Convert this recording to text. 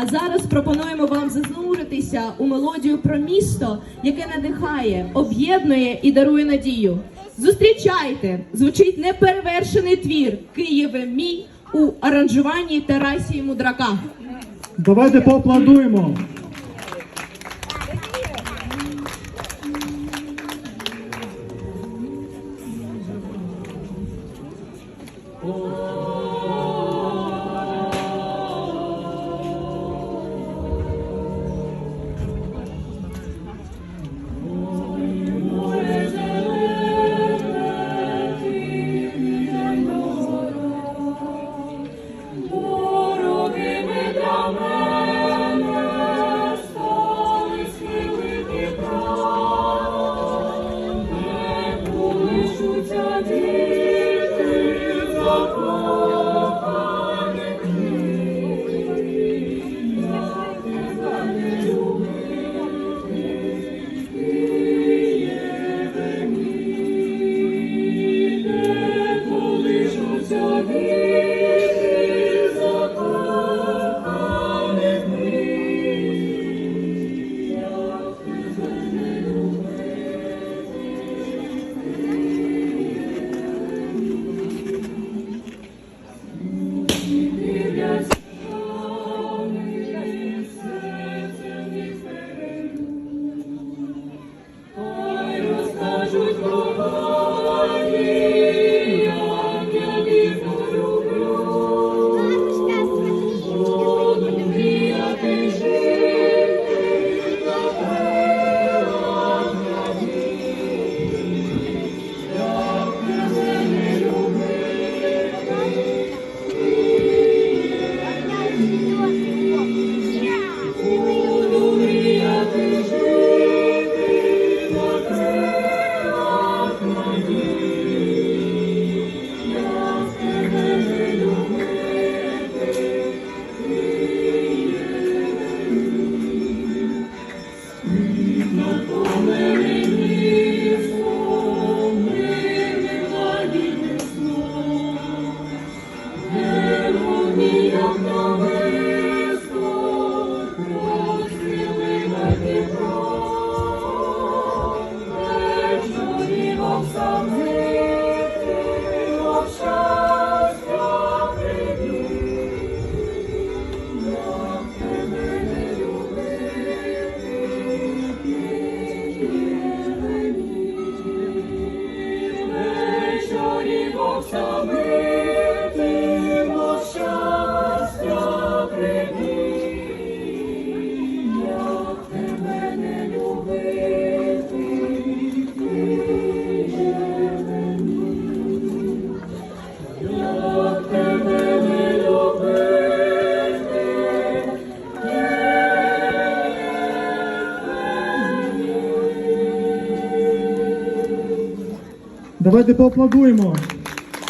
А зараз пропонуємо вам зануритися у мелодію про місто, яке надихає, об'єднує і дарує надію. Зустрічайте! Звучить неперевершений твір Києве мій у аранжуванні Тарасії Мудрака. Давайте поаплодуємо. Oh. Shall we? Давайте поаплодуємо.